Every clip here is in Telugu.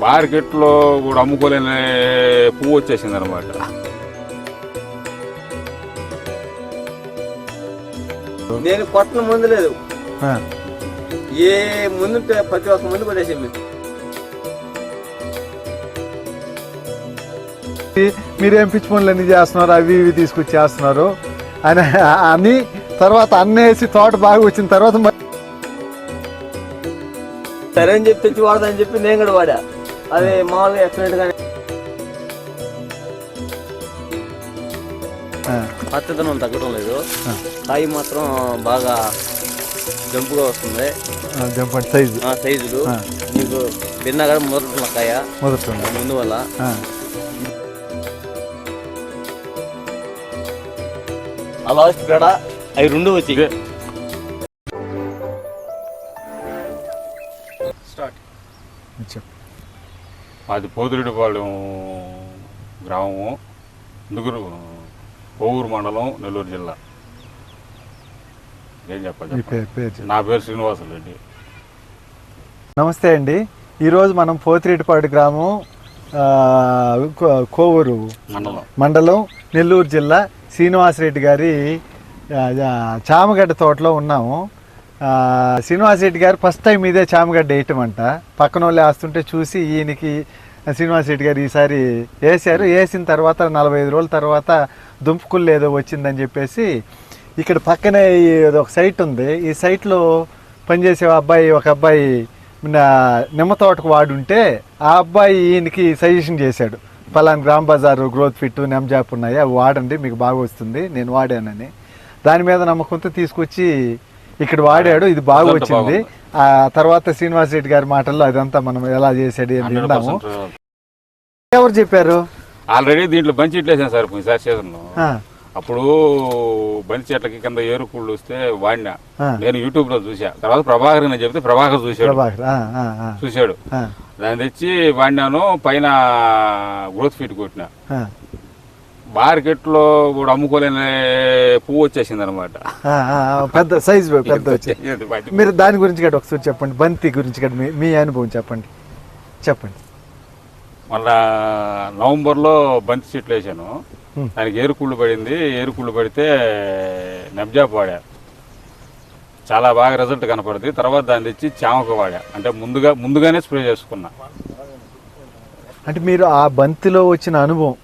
మార్కెట్లో కూడా అమ్ముకోలేని పువ్వు వచ్చేసింది అనమాట నేను కొట్టన మందు లేదు. ఆ, ఏ ముందు ప్రతి ఒక్క ముందు కొట్టేసాం మేము మీరేం పిచ్చి పనులు అన్ని చేస్తున్నారు? అవి ఇవి తీసుకొచ్చి చేస్తున్నారు. అని అని తర్వాత అన్నేసి తోట బాగా వచ్చిన తర్వాత మరి సరే అని చెప్పి తెచ్చి వాడదని చెప్పి నేను కూడా వాడా. అది మామూలుగా ఎక్సలెంట్ గానే ఆ, పచ్చదనం తగ్గడం లేదు. కాయ మాత్రం బాగా జంపుగా వస్తుంది. ఆ, చెప్పండి సైజు. ఆ సైజులు. తిన్నా కూడా మొదలుతున్న కాయ. మొదటి ముందు వల్ల ఆ, ఆ లాస్ట్ కాడ అవి రెండు వచ్చి మాది పోతిరెడ్డిపాలెం గ్రామము ముగ్గురు కోవూరు మండలం నెల్లూరు జిల్లా. ఏం చెప్పాలి. నా పేరు శ్రీనివాసులు రెడ్డి. నమస్తే అండి. ఈరోజు మనం పోతిరెడ్డిపాడు గ్రామం కోవూరు మండలం. మండలం నెల్లూరు జిల్లా శ్రీనివాసరెడ్డి గారి చామగడ్డ తోటలో ఉన్నాము. శ్రీనివాస్ రెడ్డి గారు ఫస్ట్ టైం ఇదే చామగడ్డ వేయటం అంట పక్కన వాళ్ళు వేస్తుంటే చూసి ఈయనకి శ్రీనివాసరెడ్డి గారు ఈసారి వేసారు వేసిన తర్వాత నలభై ఐదు రోజుల తర్వాత దుంపుకుళ్ళు ఏదో వచ్చిందని చెప్పేసి ఇక్కడ పక్కనే ఒక సైట్ ఉంది. ఈ సైట్లో పనిచేసే అబ్బాయి ఒక అబ్బాయి నా నిమ్మ తోటకు వాడుంటే ఆ అబ్బాయి ఈయనకి సజెషన్ చేశాడు. పలానా గ్రామ్ బజార్ గ్రోత్ ఫిట్ నెమ్జాప్ ఉన్నాయి అవి వాడండి మీకు బాగా వస్తుంది. నేను వాడానని. దాని మీద నమ్మకంతో తీసుకొచ్చి ఇక్కడ వాడాడు ఇది బాగా వచ్చింది. ఆ తర్వాత శ్రీనివాస్ రెడ్డి గారి మాటల్లో అదంతా మనం ఎలా చేసాడు అని విన్నాము ఎవరు చెప్పారు? ఆల్రెడీ దీంట్లో బంచి ఇట్లేసాను సార్ ఈసారి సీజన్లో. అప్పుడు బంతి చెట్లకి కింద ఏరుకుళ్ళు వస్తే వాడినా. నేను యూట్యూబ్లో చూసా తర్వాత ప్రభాకర్ అని చెప్తే ప్రభాకర్ చూశాడు. చూశాడు. దాన్ని తెచ్చి వాడినాను పైన గ్రోత్ ఫీట్ కొట్టిన. మార్కెట్లో కూడా అమ్ముకోలేని పువ్వు వచ్చేసింది అనమాట పెద్ద సైజ్ పెద్ద మీరు దాని గురించి గట్ట ఒకసారి చెప్పండి. బంతి గురించి గట్ట మీ అనుభవం చెప్పండి. చెప్పండి. మళ్ళా నవంబర్లో బంతి చెట్లు వేసాను. దానికి ఏరుకుళ్ళు పడింది. ఏరుకుళ్ళు పడితే నబ్జాప్ వాడా. చాలా బాగా రిజల్ట్ కనపడింది. తర్వాత దాన్ని తెచ్చి చామక వాడా. అంటే ముందుగా ముందుగానే స్ప్రే చేసుకున్నా. అంటే మీరు ఆ బంతిలో వచ్చిన అనుభవం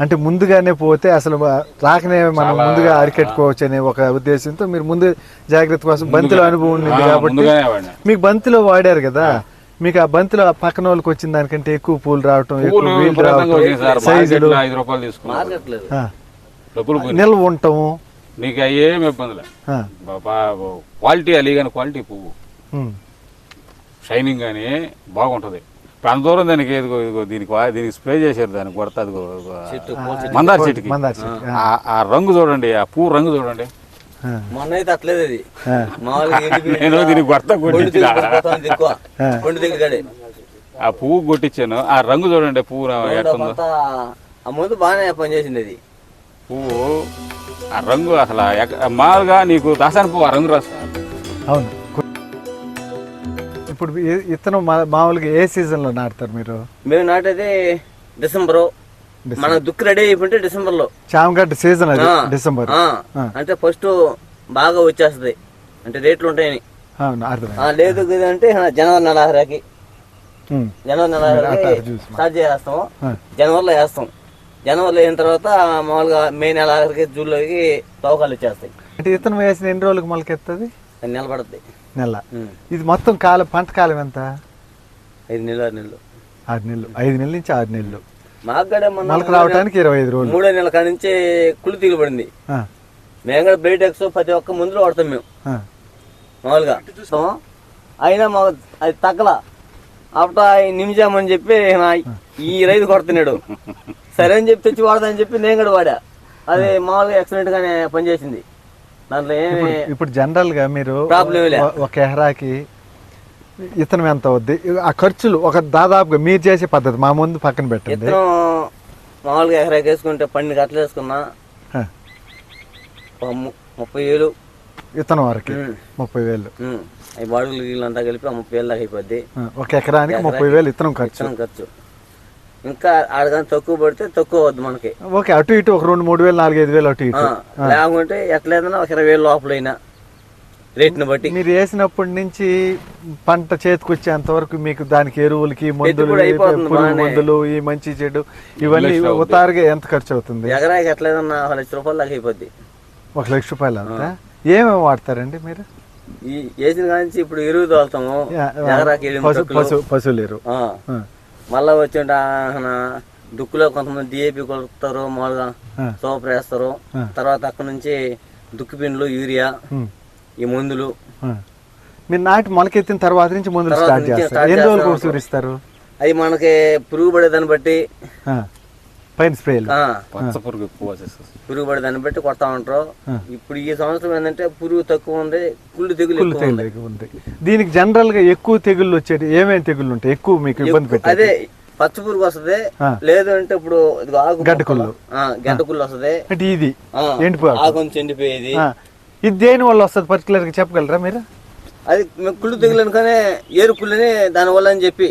అంటే ముందుగానే పోతే అసలు రాకనే మనం ముందుగా అరికెట్టుకోవచ్చు అనే ఒక ఉద్దేశంతో మీరు ముందు జాగ్రత్త కోసం బంతిలో అనుభవం ఉంది కాబట్టి మీకు బంతిలో వాడారు కదా? మీకు ఆ బంతిలో ఆ పక్కన వాళ్ళకి వచ్చిన దానికంటే ఎక్కువ పూలు రావటం ఎక్కువ రావటం సైజులు. ఐదు రూపాయలు తీసుకున్నా. నిల్వ ఉండటము. నీకు అవి ఏమి ఇబ్బందిలే. ఆ, క్వాలిటీ అలీ కానీ క్వాలిటీ పువ్వు. షైనింగ్ కానీ బాగుంటది. ఇప్పుడు అంత దూరం దానికి ఇదిగో దీనికి వా- దీనికి స్ప్రే చేశారు దానికి కొడతా అదిగో ఇదిగో. మందార చెట్టుకి. మందార చెట్టు. ఆ, రంగు చూడండి ఆ పువ్వు రంగు చూడండి. ఆ, మొన్న అయితే అట్లేదు అది. ఆ, మామూలుగా ఎండిపోయింది. నేను దీనికి కొడతా కొండు కొట్టించిన దగ్గర పడిపోతుంది ఎక్కువ ఆ. కొండు దగ్గర కాడే. ఆ పువ్వు కొట్టించాను ఆ రంగు చూడండి పువ్వు రా- ఎట్టుందో. కొంత ఆ ముందు బాగానే పనిచేసింది అది. పువ్వు ఆ రంగు అసలు ఎక్క- మామూలుగా నీకు దాసాని పువ్వు ఆ రంగు రాస్తా అవును. ఇప్పుడు మా- మామూలుగా ఏ సీజన్లో నాటుతారు మీరు? మేము నాటేది డిసెంబర్. మన దుక్కు రెడీ అయిపోతే డిసెంబర్లో చామగడ్డ సీజన్ అది డిసెంబర్. అంటే ఫస్ట్ బాగా వచ్చేస్తది. అంటే రేట్లు ఉంటాయని. లేదు అంటే జనవరి నెలాఖరికి ఉమ్, జనవరి మా- స్టార్ట్ చేస్తాము జనవరిలో వేస్తాం. జనవరిలో అయిన తర్వాత మామూలుగా మే నెలాఖరికి జూన్లోకి తవ్వకాలు వచ్చేస్తాయి. అంటే ఇత్తనం వేసిన ఎన్ని రోజులకు మొలకెత్తది? అది నిలబడుతుంది నెల ఇది మొత్తం కాలం పంట కాలం ఎంత? ఐదు నెలలు ఆరు నెలలు. ఆరు నెలలు. ఐదు నెలల నుంచి ఆరు నెలలు. మాకు కూడా మొన్న మొలక రావడానికి ఇరవై ఐదు రోజులు. మూడో నెలల కాడ నుంచి కుళ్ళు తీగబడింది ఆ, మేము కూడా బయటెక్స్ ప్రతి ఒక్క ముందులో వాడతాం మేము. ఆ, మామూలుగా. చూస్తాం. అయినా మా అది తగ్గల. అప్పుడు నిమిషామని చెప్పి నా ఈ రైతు కొడుతున్నాడు సరే అని చెప్పి తెచ్చి వాడదని చెప్పి నేను కూడా వాడా. అది మామూలుగా ఎక్సలెంట్ గానే పనిచేసింది. దాంట్లో ఏమి ఇప్పుడు జనరల్గా మీరు ఒక ఎకరాకి ఇత్తనం ఎంత అవుద్ది? ఆ ఖర్చులు ఒక దాదాపుగా మీరు చేసే పద్ధతి మా ముందు పక్కన పెట్టండి. మామూలుగా ఎకరాకి వేసుకుంటే పన్నెండు గట్ల వేసుకున్నా ముప్పై వేలు. ఇత్తనం వరకు ముప్పై వేలు. అవి బాడుగులు అంతా కలిపి ముప్పై వేలు దాకా అయిపోద్ది. ఒక ఎకరానికి ముప్పై వేలు ఇత్తనం ఖర్చు. ఖర్చు. ఇంకా ఆడగాని తక్కువ పడితే తక్కువ వద్దు మనకి. ఓకే అటు ఇటు ఒక రెండు మూడు వేలు నాలుగు ఐదు వేలు అటు ఇటు. లేకుంటే ఎట్లేదన్నా ఒక ఇరవై వేలు లోపలైనా రేట్ని బట్టి. మీరు వేసినప్పటి నుంచి పంట చేతికొచ్చేంత వరకు మీకు దానికి ఎరువులకి మందులు. మందులు ఈ మంచి చెడు ఇవన్నీ. ఉతారుగా ఎంత ఖర్చు అవుతుంది? ఎకరాకి ఎట్లేదన్నా ఒక లక్ష రూపాయలు దాకా అయిపోద్ది. ఒక లక్ష రూపాయలు అంతా? ఏమేమి వాడతారండి మీరు? ఈ వేసిన కాంచి ఇప్పుడు ఎరువు తోలుతాము. ఎకరాకి పశువులు ఎరువు. ఆ. ఆ, మళ్ళా వచ్చి దుక్కులో కొంతమంది డిఏపి కొలుపుతారు మామూలుగా ఆ. సోపర్ వేస్తారు. తర్వాత అక్కడ నుంచి దుక్కి పిండ్లు యూరియా ఈ మందులు. మీరు నాటి మొలకెత్తిన తర్వాత నుంచి మందులు స్టార్ట్ చేస్తారు. ఎన్ని అవి మనకి పురుగు పడేదాన్ని బట్టి పైన స్ప్రేలు. ఆ, పచ్చ పురుగు ఎక్కువ పురుగు పడేదాన్ని బట్టి కొడతా ఉంటారు. ఇప్పుడు ఈ సంవత్సరం ఏంటంటే పురుగు తక్కువ ఉంది కుళ్ళు తెగులు కుళ్ళు ఎక్కువ ఉంది. తెగులు ఎక్కువ ఉంది. దీనికి జనరల్గా ఎక్కువ తెగుళ్ళు వచ్చేది ఏమేమి తెగుళ్ళు ఉంటాయి? ఎక్కువ మీకు ఇబ్బంది పెట్టేది? అదే పచ్చ పురుగు వస్తుంది. లేదు అంటే ఇప్పుడు ఇదిగో ఆకు గడ్డ మొక్కలు. కుళ్ళు. ఆ, గడ్డ కుళ్ళు వస్తుంది. అంటే ఇది. ఆకు. కొంచెం ఎండిపోయేది. ఇది దేని వల్ల వస్తుంది? పర్టికులర్గా చెప్పగలరా మీరు? అది కుళ్ళు తెగులు అనుకనే ఏరు కుళ్ళని దాని వల్ల అని చెప్పి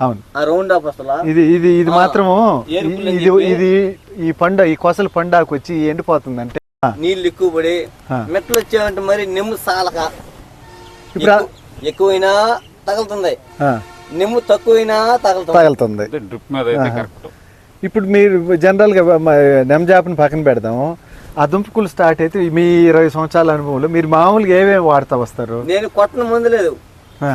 అవును. ఆ రౌండ్ ఆఫ్ అసలు ఇది ఇది ఇది మాత్రము ఇది ఇది ఈ పండు ఈ కొసలు పండాకు వచ్చి ఎండిపోతుంది అంటే నీళ్ళు ఎక్కువ పడి. మెట్లు వచ్చామంటే మరి నిమ్ము సాలక. ఇప్పుడు ఎక్కువైనా తగులుతుంది. ఆ, నిమ్ము తక్కువైనా తగులుతుంది. తగులుతుంది. అంటే డ్రిప్ మీద అయితే కరెక్ట్ ఇప్పుడు మీరు జనరల్గా మ- నెమ్జాప్ని పక్కన పెడదాము ఆ దుంపకులు స్టార్ట్ అయితే మీ ఇరవై సంవత్సరాల అనుభవంలో మీరు మామూలుగా ఏమేమి వాడుతా వస్తారు? నేను కొట్టన ముందు లేదు. ఆ,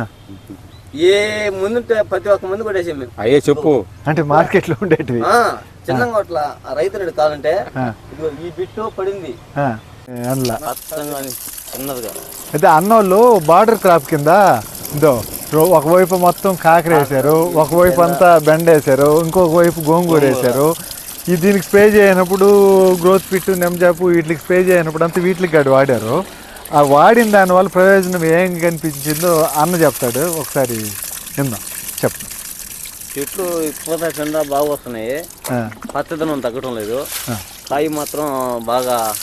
ఏ ముందుంటే ప్రతి ఒక్క ముందు కొట్టేసాం మేము. అయ్యే చెప్పు. అంటే మార్కెట్లో ఉండేటివి. ఆ, చిన్నగా కొట్ల. ఆ రైతు కావాలంటే ఈ బిట్టు పడింది. చిన్నదిగా. అయితే అన్నోళ్ళు బార్డర్ క్రాప్ కింద ఇదో ఒకవైపు మొత్తం కాకర వేశారు ఒకవైపు అంతా బెండ వేశారు ఇంకొక వైపు గోంగూర వేశారు. ఈ దీనికి స్ప్రే చేయనప్పుడు గ్రోత్ పిట్ నెమ్జాపు వీటికి స్ప్రే చేయనప్పుడు అంతా వీటికి గడి వాడారు. ఆ వాడిన దానివల్ల ప్రయోజనం ఏం కనిపించిందో అన్న చెప్తాడు. ఒకసారి విందాం. చెప్పు. చెట్లు పూత కింద బాగా వస్తున్నాయి. పచ్చదనం తగ్గడం లేదు. కాయ మాత్రం బాగా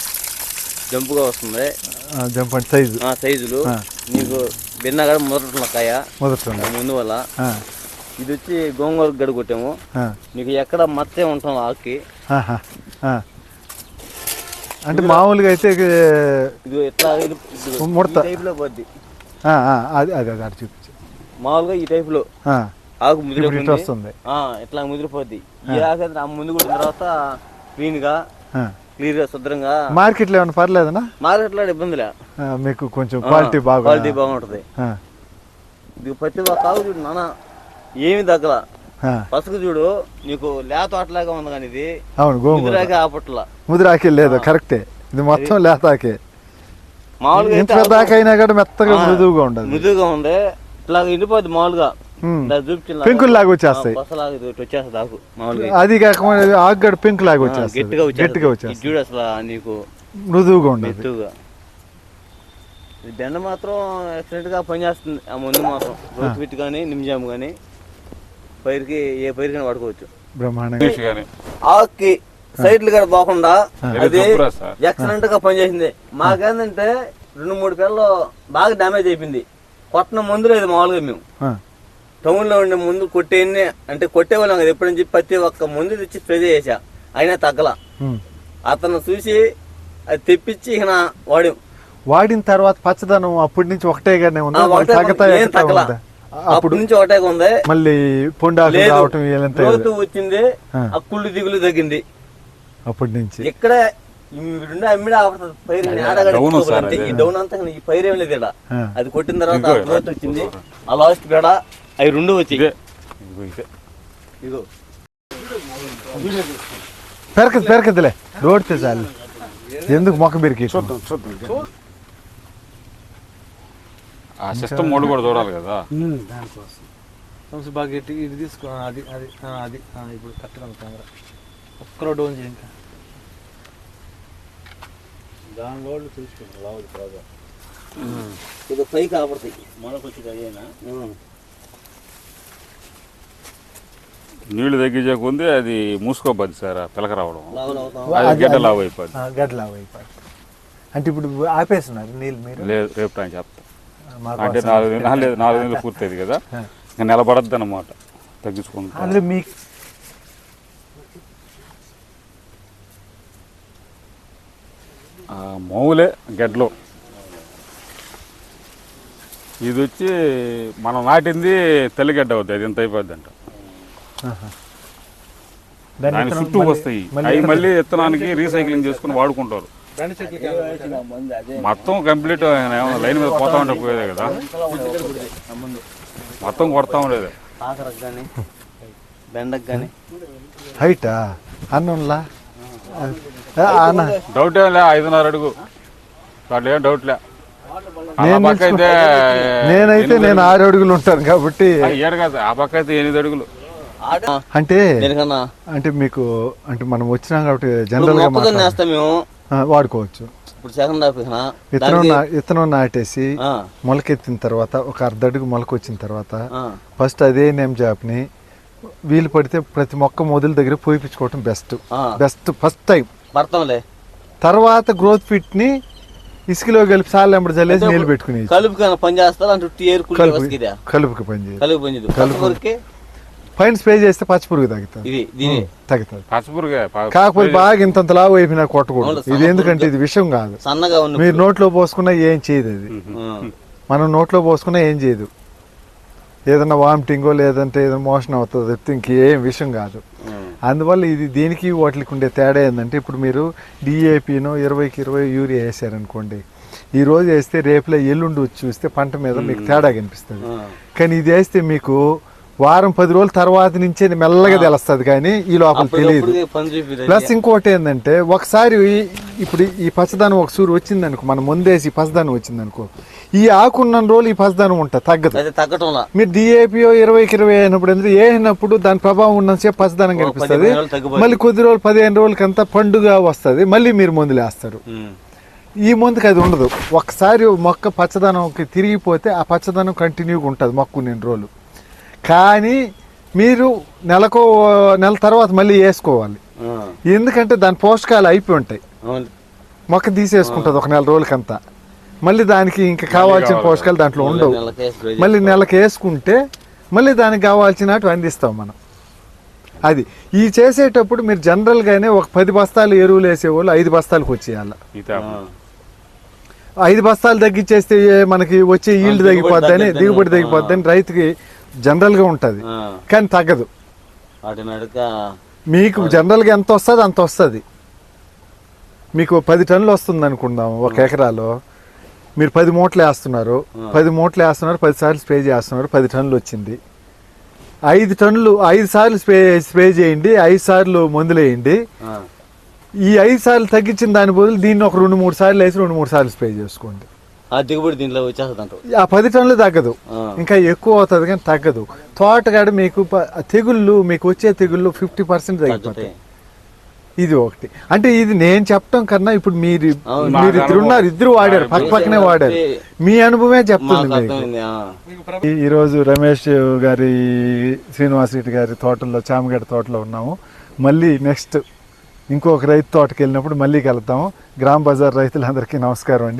జంపుగా వస్తుంది. ఆ, జంపండి సైజు. ఆ సైజులు. నీకు భిన్నగా మొదట్లో కాయ. మొదట్లో. ఆ ముందు వల్ల ఇది వచ్చి గోంగూర గడి కొట్టాము. నీకు ఎక్కడ మత్తే ఉంటాం ఆకి. అంటే మామూలుగా అయితే ముడత. ఈ టైప్లో పోద్ది అది అది అది అటు చూపించు. మామూలుగా ఈ టైప్లో ఆ, ఆకు ముదిరిపోతుంది వస్తుంది. ఇట్లా ముదిరిపోద్ది. ఈ ఆకు ముందు కొట్టిన తర్వాత క్లీన్గా ఆ. క్లియర్గా శుభ్రంగా మార్కెట్లో ఏమైనా పర్లేదనా? మార్కెట్లో. ఇబ్బందిలే మీకు కొంచెం క్వాలిటీ బాగా క్వాలిటీ బాగుంటది. ఇది ప్రతి ఒక్క ఆకు చూడు నాన్న ఏమి తగ్గల. ఆ, పసుపు చూడు నీకు లేత అట్లాగా ఉంది కానీ ఇది అవును గోంగూర. ఆపట్ల. ముదిరాకే లేదు కరెక్టే. ఇది మొత్తం లేతాకే. మామూలుగా ఇంత అయినా కూడా మెత్తగా మృదువుగా ఉండదు మృదువుగా ఉంది. ఇట్లా ఎండిపోద్ది మామూలుగా. చూపించిన పెంకుల్లాగా వచ్చేస్తాయి. మామూలుగా అది కాకుండా ఆకుగడ పింక్ లాగా ఆ, వచ్చేస్తుంది. గట్టిగా వచ్చేస్తుంది. చూడు అసలు నీకు మృదువుగా ఉండదు ఈ బెండ మాత్రం ఎక్సలెంట్గా పనిచేస్తుంది. ఆ ముందు మాత్రం. రోజ్ పిట్ కానీ నిమ్జాము కానీ. పైరుకి ఏ పైరుకైనా వాడుకోవచ్చు. బ్రహ్మాండంగా. సైడ్లు కూడా పోకుండా అది ఎక్సలెంట్గా పనిచేసింది. మాకేందంటే రెండు మూడు పిల్లలు బాగా డ్యామేజ్ అయిపోయింది. కొట్టిన మందు లేదు మామూలుగా మేము. టౌన్లో ఉండే ముందు కొట్టేయన్ని అంటే కొట్టేవాళ్ళం కదా ఎప్పుడని చెప్పి ప్రతి ఒక్క ముందు తెచ్చి స్ప్రే చేసా. అయినా తగ్గల. అతను చూసి అది తెప్పించి ఇక వాడి. వాడిన తర్వాత పచ్చదనం అప్పటి నుంచి ఉందా? ఒకటే తగ్గతా ఏం ఎక్కతా తగ్గల. ఉందా? అప్పుడు నుంచి ఒకటే ఉంది మళ్ళీ పొండాకు రావటం గ్రోత్ వచ్చింది ఆ. ఆ కుళ్ళు దిగులు తగ్గింది. అప్పటి నుంచి. ఇక్కడ రెండు అమ్మిడ పైరు. ఈ డౌన్ అంతా ఈ పైరు ఏం లేదు ఇక్కడ. అది కొట్టిన తర్వాత గ్రోత్ వచ్చింది. ఆ లాస్ట్ పేడ అవి రెండు వచ్చి ఇదే. పెరకదు పెరకదులే రోడ్తే చాలు. ఎందుకు మొక్క బిరికి ఆ సిస్టమ్ మోడ్ కూడా చూడాలి కదా. దానికోసం. కొంచెం బాగా గట్టి ఇది తీసుకో అది అది ఆ, అది ఇప్పుడు కరెక్ట్గా ఉంది కెమెరా ఒక్కరో డౌన్ చేయి ఇంకా. ఇది పైకి ఆపడుతాయి మొలకొచ్చి అయ్యేనా నీళ్ళు తగ్గించకుంది అది మూసుకోపోద్ది సార్ పిలక రావడం. లావులు అవుతాం అది గడ్డ లావు అయిపోద్ది. అంటే ఇప్పుడు ఆపేస్తున్నారు నీళ్ళు మీరు? లేదు రేపు టైం చెప్తా అంటే నాలుగు నెలలు లేదు నాలుగు నెలలు పూర్తయింది కదా. ఇంకా నిలబడద్దు అనమాట తగ్గించుకుంటా. అందులో మీ ఆ మౌలే గెడ్లు. ఇది వచ్చి మనం నాటింది తెల్లగడ్డ అవుతుంది అది ఎంత అయిపోద్ది అంట దాని చుట్టూ వస్తాయి. అవి మళ్ళీ విత్తనానికి రీసైక్లింగ్ చేసుకుని వాడుకుంటారు. మొత్తం కంప్లీట్ లైన్ మీద పోతా ఉంటే పోయేదే కదా? మొత్తం కొడతా ఉండేది. కాకరకు కానీ బెండకు కానీ హైటా? అన్నంలా? అన్న. డౌట్ ఏం లే ఐదున్నర అడుగు. దాంట్లో ఏం డౌట్ లే. నేనైతే నేను ఆరు అడుగులు. ఉంటాను కాబట్టి. ఆ, ఏడు కాదు ఆ పక్క అయితే ఎనిమిది అడుగులు. అంటే అంటే మీకు అంటే మనం వచ్చినాం కాబట్టి జనరల్గా మేము. వాడుకోవచ్చు. ఇప్పుడు సెకండ్ విత్తనం నాటేసి మొలకెత్తిన తర్వాత ఒక అర్ధ అడుగు మొలక వచ్చిన తర్వాత ఫస్ట్ అదే నేమ్ జాబ్ని వీలు పడితే ప్రతి మొక్క మొదల దగ్గర పోయిపించుకోవటం బెస్ట్. Best first time. పడతాంలే తర్వాత గ్రోత్ ఫిట్ని ఇసుకలో కలిపి సార్లు ఎంబడి చల్లేసి నీళ్ళు పెట్టుకుని కలుపు కన్నా పని చేస్తారు? అంటే టీ ఏరుకుని కలుపు వస్తుందా కలుపుకి పని చేయాలి కలుపు పని పైన స్ప్రే చేస్తే పచ్చి పురుగు తగ్గుతుంది ఇది దీని తగ్గుతుంది పచ్చపురుగే కాకపోతే బాగా ఇంత లావు అయిపోయినా కొట్టకూడదు. ఇది ఎందుకంటే ఇది విషయం కాదు. సన్నగా ఉన్న మీరు నోట్లో పోసుకున్నా ఏం చేయదు అది. మనం నోట్లో పోసుకున్నా ఏం చేయదు. ఏదన్నా వామిటింగో లేదంటే ఏదైనా మోషన్ అవుతుంది తప్పితే ఇంకేం విషయం కాదు. అందువల్ల ఇది దీనికి వాటికి ఉండే తేడా ఏంటంటే ఇప్పుడు మీరు డిఏపిను ఇరవైకి ఇరవై యూరియా వేసారనుకోండి. ఈ రోజు వేస్తే రేపులో ఎల్లుండి వచ్చి చూస్తే పంట మీద మీకు తేడా కనిపిస్తుంది. కానీ ఇది వేస్తే మీకు వారం పది రోజుల తర్వాత నుంచే మెల్లగా తెలుస్తుంది కానీ ఈ లోపల తెలియదు ప్లస్ ఇంకోటి ఏంటంటే ఒకసారి ఇప్పుడు ఈ పచ్చదనం ఒక సూరు వచ్చిందనుకో మనం ముందేసి పచ్చదనం వచ్చిందనుకో ఈ ఆకున్న రోజులు ఈ పచ్చదనం ఉంటుంది తగ్గదు. మీరు డిఏపిఓ ఇరవైకి ఇరవై అయినప్పుడు ఎందుకు వేసినప్పుడు దాని ప్రభావం ఉన్నసేపు పచ్చదనం కనిపిస్తుంది. మళ్ళీ కొద్ది రోజులు పదిహేను రోజులకంతా పండుగ వస్తుంది. మళ్ళీ మీరు మందులు వేస్తారు. ఉమ్. ఈ మందుకి అది ఉండదు. ఒక్కసారి మొక్క పచ్చదనంకి తిరిగిపోతే ఆ పచ్చదనం కంటిన్యూగా ఉంటుంది మొక్క నేను రోజులు. కానీ మీరు నెలకో నెల తర్వాత మళ్ళీ వేసుకోవాలి. ఎందుకంటే దాని పోషకాలు అయిపోయి ఉంటాయి. మొక్క తీసేసుకుంటుంది ఒక నెల రోజులకంతా మళ్ళీ దానికి ఇంకా కావాల్సిన కావాలి. పోషకాలు దాంట్లో ఉండవు మళ్ళీ నెలకి వేసుకుంటే మళ్ళీ దానికి కావాల్సినట్టు అందిస్తాం మనం అది ఈ చేసేటప్పుడు మీరు జనరల్గానే ఒక పది బస్తాలు ఎరువులు వేసేవాళ్ళు ఐదు బస్తాలకు వచ్చేయాలి. ఐదు బస్తాలు తగ్గించేస్తే మనకి వచ్చే ఈల్డ్ తగ్గిపోద్దని. దిగుబడి తగ్గిపోద్దని రైతుకి జనరల్గా ఉంటుంది. కానీ తగ్గదు. మీకు జనరల్గా ఎంత వస్తుంది అంత వస్తుంది. మీకు పది టన్నులు వస్తుంది అనుకుందాం ఒక ఎకరాలో. మీరు పది మూటలు వేస్తున్నారు. పది మూటలు వేస్తున్నారు పది సార్లు స్ప్రే చేస్తున్నారు పది టన్నులు వచ్చింది. ఐదు టన్నులు ఐదు సార్లు స్ప్రే స్ప్రే చేయండి ఐదు సార్లు మందులు వేయండి. ఈ ఐదు సార్లు తగ్గించిన దాని బదులు దీన్ని ఒక రెండు మూడు సార్లు వేసి రెండు మూడు సార్లు స్ప్రే చేసుకోండి. ఆ దిగుబడి దీంట్లో వచ్చేస్తుంది అంటావు ఆ పది టన్నులు తగ్గదు. ఇంకా ఎక్కువ అవుతుంది కానీ తగ్గదు. తోటగాడ మీకు ప- తెగుళ్ళు మీకు వచ్చే తెగుళ్ళు ఫిఫ్టీ పర్సెంట్ తగ్గిపోతాయి. ఇది ఒకటి. అంటే ఇది నేను చెప్పడం కన్నా ఇప్పుడు మీరు. మీరు ఇద్దరు ఉన్నారు ఇద్దరు వాడారు పక్క పక్కనే వాడారు. మీ అనుభవమే చెప్తుంది ఈరోజు రమేష్ గారి శ్రీనివాస్ రెడ్డి గారి తోటల్లో చామగడ్డ తోటలో ఉన్నాము. మళ్ళీ నెక్స్ట్ ఇంకొక రైతు తోటకి వెళ్ళినప్పుడు మళ్ళీ కలుద్దాము. గ్రామ బజార్ రైతులందరికీ నమస్కారం అండి.